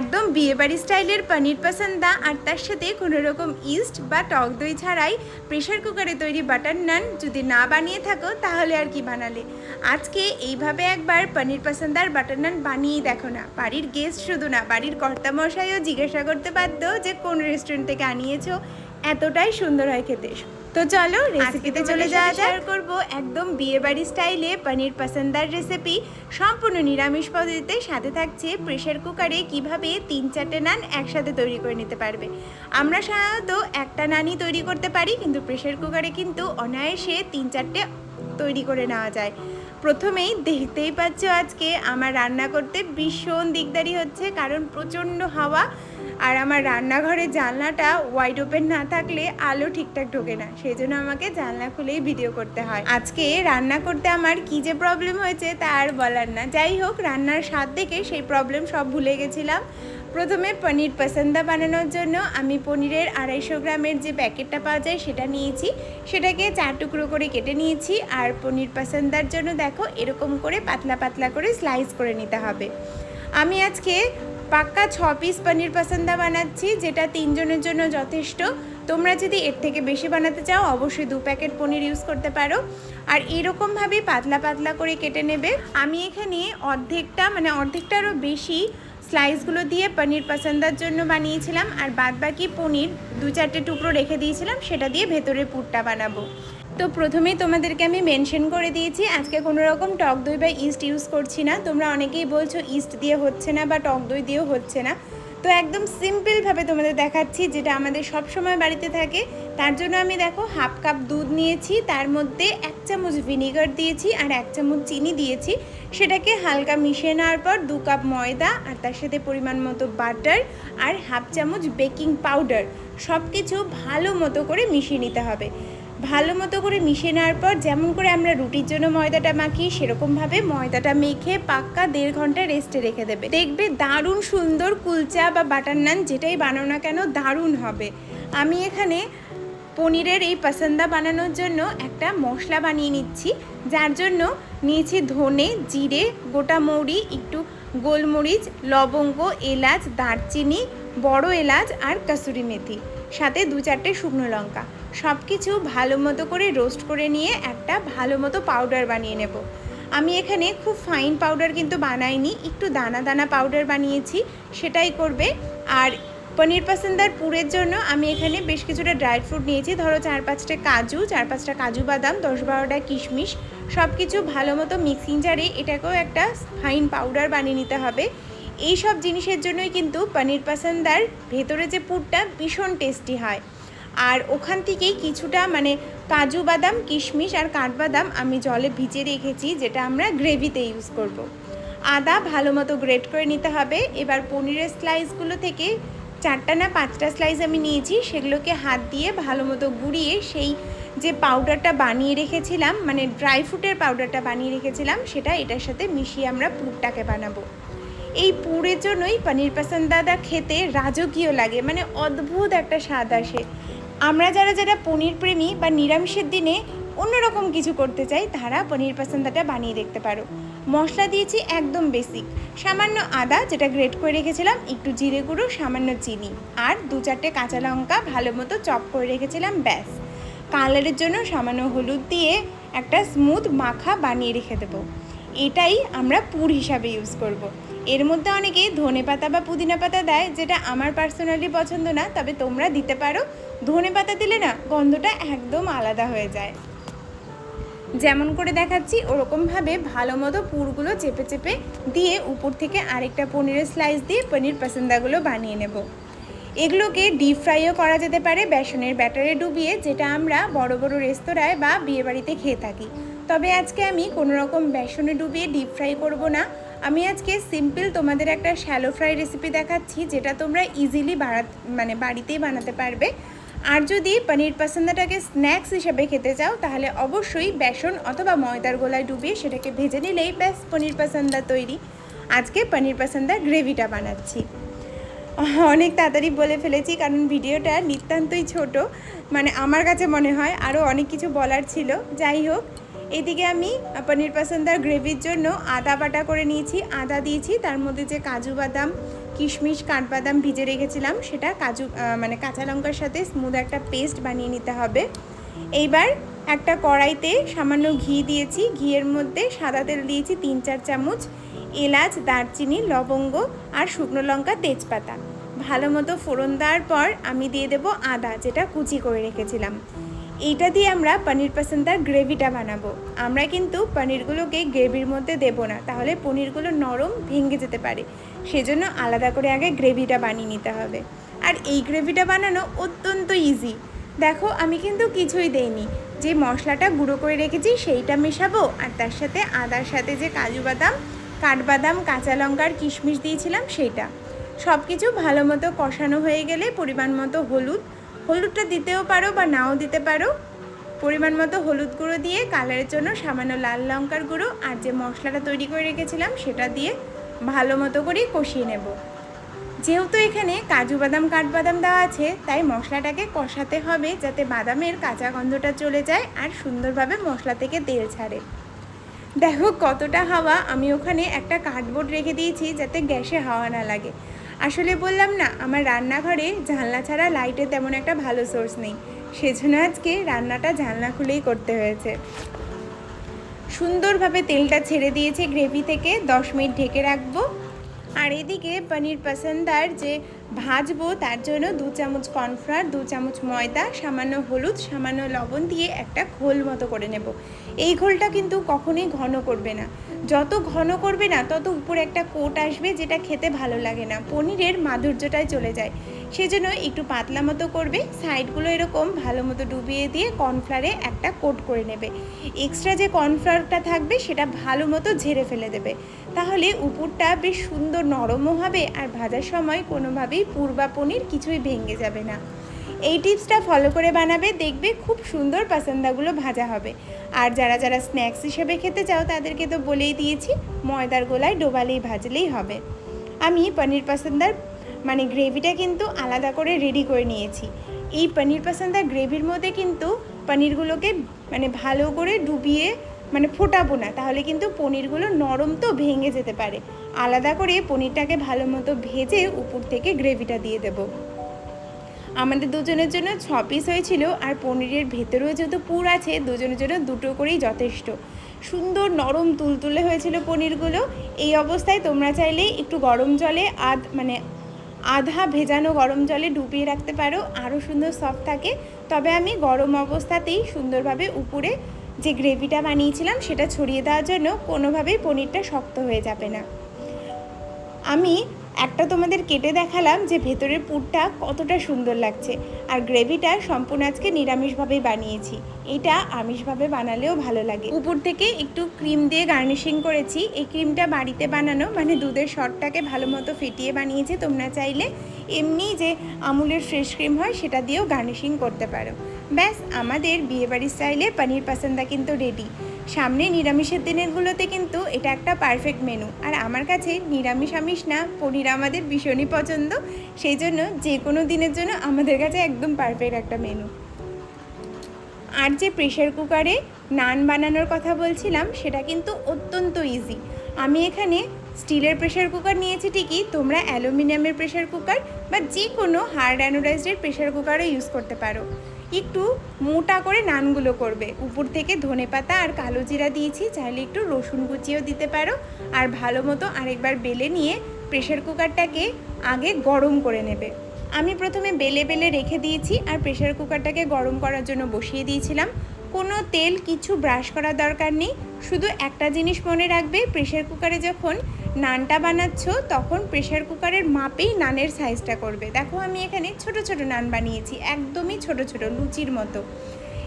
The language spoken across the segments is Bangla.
একদম বিয়েবাড়ি স্টাইলের পনির পাসান্দা আর তার সাথে কোনো রকম ইস্ট বা টক দই ছাড়াই প্রেশার কুকারে তৈরি বাটার নান যদি না বানিয়ে থাকো, তাহলে আর কি বানালে? আজকে এইভাবে একবার পনির পাসান্দার বাটার নান বানিয়েই দেখো না। বাড়ির গেস্ট শুধু না, বাড়ির কর্তামশাইও জিজ্ঞাসা করতে বাধ্য যে কোন রেস্টুরেন্ট থেকে আনিয়েছো? এতটাই সুন্দর হয় খেতে। তো চলো রেসিপিতে চলে যাওয়া শেয়ার করব একদম বিয়েবাড়ি স্টাইলে পনির পাসান্দার রেসিপি সম্পূর্ণ নিরামিষ পদ্ধতিতে সাথে থাকছে প্রেশার কুকারে কীভাবে তিন চারটে নান একসাথে তৈরি করে নিতে পারবে। আমরা সাধারণত একটা নানই তৈরি করতে পারি কিন্তু প্রেশার কুকারে কিন্তু অনায়াসে তিন চারটে তৈরি করে নেওয়া যায়। প্রথমেই দেখতেই পাচ্ছ আজকে আমার রান্না করতে ভীষণ দিকদারি হচ্ছে কারণ প্রচণ্ড হাওয়া। আর আমার রান্নাঘরের জানলাটা ওয়াইড ওপেন না থাকলে আলো ঠিকঠাক ঢোকে না। সেই জন্য আমাকে জানলা খুলেই ভিডিও করতে হয়। আজকে রান্না করতে আমার কি যে প্রবলেম হয়েছে তা আর বলার না। যাই হোক, রান্নার স্বাদ দেখে সেই প্রবলেম সব ভুলে গেছিলাম। প্রথমে পনির পাসান্দা বানানোর জন্য আমি পনিরের আড়াইশো গ্রামের যে প্যাকেটটা পাওয়া যায় সেটা নিয়েছি। সেটাকে চার টুকরো করে কেটে নিয়েছি। আর পনির পাসান্দার জন্য দেখো, এরকম করে পাতলা পাতলা করে স্লাইস করে নিতে হবে। আমি আজকে পাক্কা ছ পিস পনির পাসান্দা বানাচ্ছি, যেটা তিনজনের জন্য যথেষ্ট। তোমরা যদি এর থেকে বেশি বানাতে চাও, অবশ্যই দু প্যাকেট পনির ইউজ করতে পারো। আর এরকমভাবেই পাতলা পাতলা করে কেটে নেবে। আমি এখানে অর্ধেকটা মানে অর্ধেকটারও বেশি স্লাইসগুলো দিয়ে পনির পাসান্দার জন্য বানিয়েছিলাম। আর বাদ বাকি পনির দু চারটে টুকরো রেখে দিয়েছিলাম, সেটা দিয়ে ভেতরে পুরটা বানাবো। তো প্রথমেই তোমাদেরকে আমি মেনশন করে দিয়েছি, আজকে কোনো রকম টক দই বা ইস্ট ইউজ করছি না। তোমরা অনেকেই বলছো ইস্ট দিয়ে হচ্ছে না বা টক দই দিয়েও হচ্ছে না। তো একদম সিম্পলভাবে তোমাদের দেখাচ্ছি, যেটা আমাদের সব সময় বাড়িতে থাকে। তার জন্য আমি দেখো হাফ কাপ দুধ নিয়েছি, তার মধ্যে এক চামচ ভিনিগার দিয়েছি আর এক চামচ চিনি দিয়েছি। সেটাকে হালকা মিশিয়ে নেওয়ার পর দু কাপ ময়দা আর তার সাথে পরিমাণ মতো বাটার আর হাফ চামচ বেকিং পাউডার সব কিছু ভালো মতো করে মিশিয়ে নিতে হবে। ভালো মতো করে মিশিয়ে নেওয়ার পর যেমন করে আমরা রুটির জন্য ময়দাটা মাখি সেরকমভাবে ময়দাটা মেখে পাক্কা দেড় ঘণ্টা রেস্টে রেখে দেবে। দেখবে দারুণ সুন্দর কুলচা বা বাটার নান যেটাই বানাও না কেন দারুণ হবে। আমি এখানে পনিরের এই পাসান্দা বানানোর জন্য একটা মশলা বানিয়ে নিচ্ছি, যার জন্য নিয়েছি ধনে, জিরে, গোটা মৌরি, একটু গোলমরিচ, লবঙ্গ, এলাচ, দারচিনি, বড় এলাচ আর কাসুরি মেথি। সাথে দু চারটে শুকনো লঙ্কা। সব কিছু ভালো মতো করে রোস্ট করে নিয়ে একটা ভালো মতো পাউডার বানিয়ে নেব। আমি এখানে খুব ফাইন পাউডার কিন্তু বানাইনি, একটু দানা দানা পাউডার বানিয়েছি, সেটাই করবে। আর পনির পাসান্দার পুরের জন্য আমি এখানে বেশ কিছুটা ড্রাই ফ্রুট নিয়েছি। ধরো চার পাঁচটা কাজু, চার পাঁচটা কাজু বাদাম, দশ বারোটা কিশমিশ সব কিছু ভালো মতো মিক্সিং জারে এটাকেও একটা ফাইন পাউডার বানিয়ে নিতে হবে। এই সব জিনিসের জন্যই কিন্তু পনির পাসান্দার ভেতরে যে পুরটা ভীষণ টেস্টি হয়। আর ওখান থেকেই কিছুটা মানে কাজু বাদাম, কিশমিশ আর কাঠবাদাম আমি জলে ভিজে রেখেছি, যেটা আমরা গ্রেভিতে ইউজ করব। আদা ভালো মতো গ্রেট করে নিতে হবে। এবার পনিরের স্লাইসগুলো থেকে চারটা না পাঁচটা স্লাইস আমি নিয়েছি, সেগুলোকে হাত দিয়ে ভালো মতো গুঁড়িয়ে সেই যে পাউডারটা বানিয়ে রেখেছিলাম মানে ড্রাই ফ্রুটের পাউডারটা বানিয়ে রেখেছিলাম, সেটা এটার সাথে মিশিয়ে আমরা পুরটাকে বানাবো। এই পুরের জন্যই পনির পাসান্দাদা খেতে রাজকীয় লাগে মানে অদ্ভুত একটা স্বাদ আসে। আমরা যারা যারা পনির প্রেমী বা নিরামিষের দিনে অন্যরকম কিছু করতে চাই, তারা পনির পাসান্দাটা বানিয়ে দেখতে পারো। মশলা দিয়েছি একদম বেসিক সামান্য আদা, যেটা গ্রেট করে রেখেছিলাম, একটু জিরে গুঁড়ো, সামান্য চিনি। আর দু চারটে কাঁচা লঙ্কা ভালো মতো চপ করে রেখেছিলাম, ব্যাস। কালারের জন্য সামান্য হলুদ দিয়ে একটা স্মুথ মাখা বানিয়ে রেখে দেবো। এটাই আমরা পুর হিসাবে ইউজ করব। এর মধ্যে অনেকেই ধনে পাতা বা পুদিনা পাতা দেয়, যেটা আমার পার্সোনালি পছন্দ না, তবে তোমরা দিতে পারো। ধনে পাতা দিলে না, গন্ধটা একদম আলাদা হয়ে যায়। যেমন করে দেখাচ্ছি, ওরকমভাবে ভালো মতো পুরগুলো চেপে চেপে দিয়ে উপর থেকে আরেকটা পনিরের স্লাইস দিয়ে পনির পাসান্দাগুলো বানিয়ে নেব। এগুলোকে ডিপ ফ্রাইও করা যেতে পারে, বেসনের ব্যাটারে ডুবিয়ে, যেটা আমরা বড় বড় রেস্তোরাঁয় বা বিয়েবাড়িতে খেয়ে থাকি। তবে আজকে আমি কোনো রকম বেসনে ডুবিয়ে ডিপ ফ্রাই করব না আমি আজকে সিম্পল তোমাদের একটা শ্যালো ফ্রাই রেসিপি দেখাচ্ছি, যেটা তোমরা ইজিলি বাড়া মানে বাড়িতেই বানাতে পারবে। আর যদি পনির পাসান্দাটাকে স্ন্যাক্স হিসেবে খেতে চাও, তাহলে অবশ্যই বেসন অথবা ময়দার গোলায় ডুবিয়ে সেটাকে ভেজে নিলেই ব্যাস পনির পাসান্দা তৈরি। আজকে পনির পাসান্দা গ্রেভিটা বানাচ্ছি। অনেক তাড়াতাড়ি বলে ফেলেছি, কারণ ভিডিওটা নিতান্তই ছোট। মানে আমার কাছে মনে হয় আরও অনেক কিছু বলার ছিল। যাই হোক এদিকে আমি পনির পাসান্দার গ্রেভির জন্য আদা বাটা করে নিয়েছি। আদা দিয়েছি, তার মধ্যে যে কাজু বাদাম, কিশমিশ, কাঠবাদাম ভিজে রেখেছিলাম, সেটা কাজু মানে কাঁচা লঙ্কার সাথে স্মুথ একটা পেস্ট বানিয়ে নিতে হবে। এইবার একটা কড়াইতে সামান্য ঘি দিয়েছি। ঘিয়ের মধ্যে সাদা তেল দিয়েছি তিন চার চামচ এলাচ, দারচিনি, লবঙ্গ আর শুকনো লঙ্কা, তেজপাতা। ভালো মতো ফোড়ন দেওয়ার পর আমি দিয়ে দেব আদা, যেটা কুচি করে রেখেছিলাম। এইটা দিয়ে আমরা পনির পাসান্দার গ্রেভিটা বানাবো। আমরা কিন্তু পনিরগুলোকে গ্রেভির মধ্যে দেব না, তাহলে পনিরগুলো নরম ভেঙে যেতে পারে। সেজন্য আলাদা করে আগে গ্রেভিটা বানিয়ে নিতে হবে। আর এই গ্রেভিটা বানানো অত্যন্ত ইজি দেখো, আমি কিন্তু কিছুই দেইনি। যে মশলাটা গুঁড়ো করে রেখেছি সেইটা মেশাবো, আর তার সাথে আদার সাথে যে কাজু বাদাম, কাঠবাদাম, কাঁচা লঙ্কার কিশমিশ দিয়েছিলাম, সেইটা। সব কিছু ভালো মতো কষানো হয়ে গেলে পরিমাণ মতো হলুদ হলুদটা দিতেও পারো বা নাও দিতে পারো। পরিমাণ মতো হলুদ গুঁড়ো দিয়ে কালারের জন্য সামান্য লাল লঙ্কার গুঁড়ো আর যে মশলাটা তৈরি করে রেখেছিলাম সেটা দিয়ে ভালো মতো করে কষিয়ে নেব। যেহেতু এখানে কাজু বাদাম, কাঠবাদাম দেওয়া আছে, তাই মশলাটাকে কষাতে হবে যাতে বাদামের কাঁচা গন্ধটা চলে যায় আর সুন্দরভাবে মশলা থেকে তেল ছাড়ে। দেখো কতটা হাওয়া, আমি ওখানে একটা কার্ডবোর্ড রেখে দিয়েছি যাতে গ্যাসে হাওয়া না লাগে। আসলে বললাম না, আমার রান্নাঘরে জানলা ছাড়া লাইটের তেমন একটা ভালো সোর্স নেই। সেজন্য আজকে রান্নাটা জানলা খুলেই করতে হয়েছে। সুন্দরভাবে তেলটা ছেড়ে দিয়েছে গ্রেভি থেকে, দশ মিনিট ঢেকে রাখব। আর এদিকে পনির পাসান্দার যে ভাজবো, তার জন্য দু চামচ কর্নফ্লাওয়ার, দু চামচ ময়দা, সামান্য হলুদ, সামান্য লবণ দিয়ে একটা ঘোল মতো করে নেব। এই ঘোলটা কিন্তু কখনোই ঘন করবে না। যত ঘন করবে না, তত উপরে একটা কোট আসবে যেটা খেতে ভালো লাগে না। পনিরের মাধুর্যটাই চলে যায়। সেজন্য একটু পাতলা মতো করবে, সাইডগুলো এরকম ভালো মতো ডুবিয়ে দিয়ে কর্নফ্লারে একটা কোট করে নেবে। এক্সট্রা যে কর্নফ্লাওয়ারটা থাকবে, সেটা ভালো মতো ঝেড়ে ফেলে দেবে। তাহলে উপরটা বেশ সুন্দর নরমও হবে আর ভাজার সময় কোনোভাবেই পূর্বা পনির কিছুই ভেঙে যাবে না। এই টিপসটা ফলো করে বানাবে, দেখবে খুব সুন্দর পাসান্দাগুলো ভাজা হবে। আর যারা যারা স্ন্যাক্স হিসেবে খেতে চাও, তাদেরকে তো বলেই দিয়েছি, ময়দার গোলায় ডোবালেই ভাজলেই হবে। আমি পনির পাসান্দার মানে গ্রেভিটা কিন্তু আলাদা করে রেডি করে নিয়েছি। এই পনির পাসান্দার গ্রেভির মধ্যে কিন্তু পনিরগুলোকে মানে ভালো করে ডুবিয়ে মানে ফোটাবো না, তাহলে কিন্তু পনিরগুলো নরম তো ভেঙে যেতে পারে। আলাদা করে পনিরটাকে ভালো মতো ভেজে উপর থেকে গ্রেভিটা দিয়ে দেবো। আমাদের দুজনের জন্য ছ পিস হয়েছিল আর পনিরের ভেতরেও যেহেতু পুর আছে, দুজনের জন্য দুটো করেই যথেষ্ট। সুন্দর নরম তুলতুলে হয়েছিল পনিরগুলো। এই অবস্থায় তোমরা চাইলে একটু গরম জলে আধ মানে আধা ভেজানো গরম জলে ডুবিয়ে রাখতে পারো। আরও সুন্দর সফট থাকে। তবে আমি গরম অবস্থাতেই সুন্দরভাবে উপরে যে গ্রেভিটা বানিয়েছিলাম, সেটা ছড়িয়ে দেওয়ার জন্য কোনোভাবেই পনিরটা শক্ত হয়ে যাবে না। আমি একটা তোমাদের কেটে দেখালাম যে ভেতরের পুরটা কতটা সুন্দর লাগছে। আর গ্রেভিটা সম্পূর্ণ আজকে নিরামিষভাবেই বানিয়েছি। এটা আমিষভাবে বানালেও ভালো লাগে। উপর থেকে একটু ক্রিম দিয়ে গার্নিশিং করেছি। এই ক্রিমটা বাড়িতে বানানো মানে দুধের শটটাকে ভালো মতো ফেটিয়ে বানিয়েছি, তোমরা চাইলে এমনি যে আমুলের ফ্রেশ ক্রিম হয় সেটা দিয়েও গার্নিশিং করতে পারো। ব্যাস, আমাদের বিয়েবাড়ির স্টাইলে পনির পাসান্দা কিন্তু রেডি সামনে নিরামিষের দিনেরগুলোতে কিন্তু এটা একটা পারফেক্ট মেনু আর আমার কাছে নিরামিষ আমিষ না, পনির আমাদের ভীষণই পছন্দ। সেই জন্য যে কোনো দিনের জন্য আমাদের কাছে একদম পারফেক্ট একটা মেনু আর যে প্রেশার কুকারে নান বানানোর কথা বলছিলাম, সেটা কিন্তু অত্যন্ত ইজি আমি এখানে স্টিলের প্রেশার কুকার নিয়েছি ঠিকই, তোমরা অ্যালুমিনিয়ামের প্রেশার কুকার বা যে কোনো হার্ড অ্যানোডাইজডের প্রেশার কুকারও ইউজ করতে পারো। একটু মোটা করে নানগুলো করবে। উপর থেকে ধনেপাতা আর কালো জিরা দিয়েছি, চাইলে একটু রসুন কুচিও দিতে পারো। আর ভালো মতো আরেকবার বেলে নিয়ে প্রেশার কুকারটাকে আগে গরম করে নেবে। আমি প্রথমে বেলে বেলে রেখে দিয়েছি আর প্রেশার কুকারটাকে গরম করার জন্য বসিয়ে দিয়েছিলাম। কোনো তেল কিছু ব্রাশ করার দরকার নেই, শুধু একটা জিনিস মনে রাখবে প্রেশার কুকারে যখন নানটা বানাচ্ছ, তখন প্রেশার কুকারের মাপেই নানের সাইজটা করবে। দেখো আমি এখানে ছোট ছোট নান বানিয়েছি, একদমই ছোট ছোট, লুচির মতো।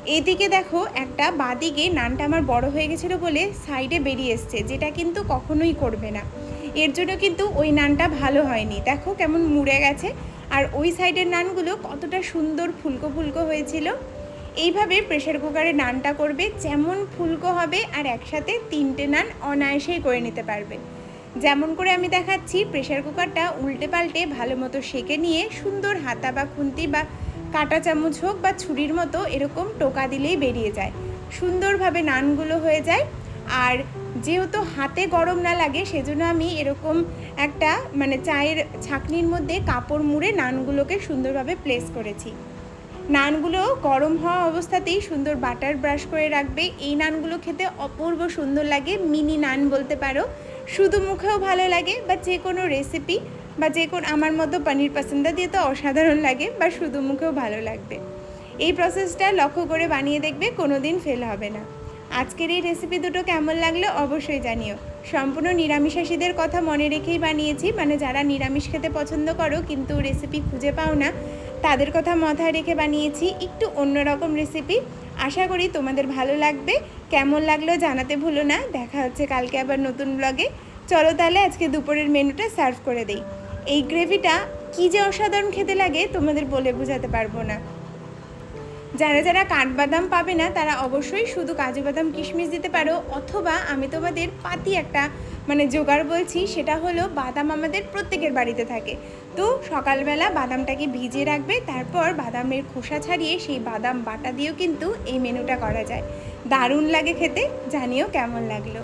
এদিকে দেখো একটা বাদিকে নানটা আমার বড় হয়ে গেছিল বলে সাইডে বেরিয়ে এসছে, যেটা কিন্তু কখনোই করবে না। এর জন্য কিন্তু ওই নানটা ভালো হয়নি। দেখো কেমন মুড়ে গেছে, আর ওই সাইডের নানগুলো কতটা সুন্দর ফুলকো ফুলকো হয়েছিল। এইভাবে প্রেশার কুকারে নানটা করবে, যেমন ফুলকো হবে, আর একসাথে তিনটে নান অনায়াসেই করে নিতে পারবে। যেমন করে আমি দেখাচ্ছি প্রেশার কুকারটা উল্টে পাল্টে ভালো মতো সেকে নিয়ে সুন্দর হাতা বা খুন্তি বা কাঁটা চামচ হোক বা ছুরির মতো এরকম টোকা দিলেই বেরিয়ে যায়। সুন্দরভাবে নানগুলো হয়ে যায়। আর যেহেতু হাতে গরম না লাগে, সেজন্য আমি এরকম একটা মানে চায়ের ছাকনির মধ্যে কাপড় মুড়ে নানগুলোকে সুন্দরভাবে প্লেস করেছি। নানগুলো গরম হওয়া অবস্থাতেই সুন্দর বাটার ব্রাশ করে রাখবে। এই নানগুলো খেতে অপূর্ব সুন্দর লাগে মিনি নান বলতে পারো। শুধু মুখেও ভালো লাগে বা যে কোনো রেসিপি বা যে কোনো আমার মতো পনির পাসন্দা দিয়ে তো অসাধারণ লাগে বা শুধু মুখেও ভালো লাগবে। এই প্রসেসটা লক্ষ্য করে বানিয়ে দেখবে কোনো দিন ফেল হবে না। আজকের এই রেসিপি দুটো কেমন লাগল অবশ্যই জানিও। সম্পূর্ণ নিরামিষাসীদের কথা মনে রেখেই বানিয়েছি মানে যারা নিরামিষ খেতে পছন্দ করো কিন্তু রেসিপি খুঁজে পাও না, তাদের কথা মাথায় রেখে বানিয়েছি একটু অন্যরকম রেসিপি আশা করি তোমাদের ভালো লাগবে। কেমন লাগল জানাতে ভুলো না। দেখা হচ্ছে কালকে আবার নতুন ব্লগে চলো তাহলে আজকে দুপুরের মেনুটা সার্ভ করে দেই। এই গ্রেভিটা কী যে অসাধারণ খেতে লাগে তোমাদের বলে বোঝাতে পারব না। যারা যারা কাঠবাদাম পাবে না, তারা অবশ্যই শুধু কাজু বাদাম, কিশমিশ দিতে পারো, অথবা আমি তোমাদের পাতি একটা মানে জোগাড় বলছি, সেটা হলো বাদাম আমাদের প্রত্যেকের বাড়িতে থাকে। তো সকালবেলা বাদামটাকে ভিজিয়ে রাখবে, তারপর বাদামের খোসা ছাড়িয়ে সেই বাদাম বাটা দিয়েও কিন্তু এই মেনুটা করা যায়। দারুণ লাগে খেতে, জানিও কেমন লাগল।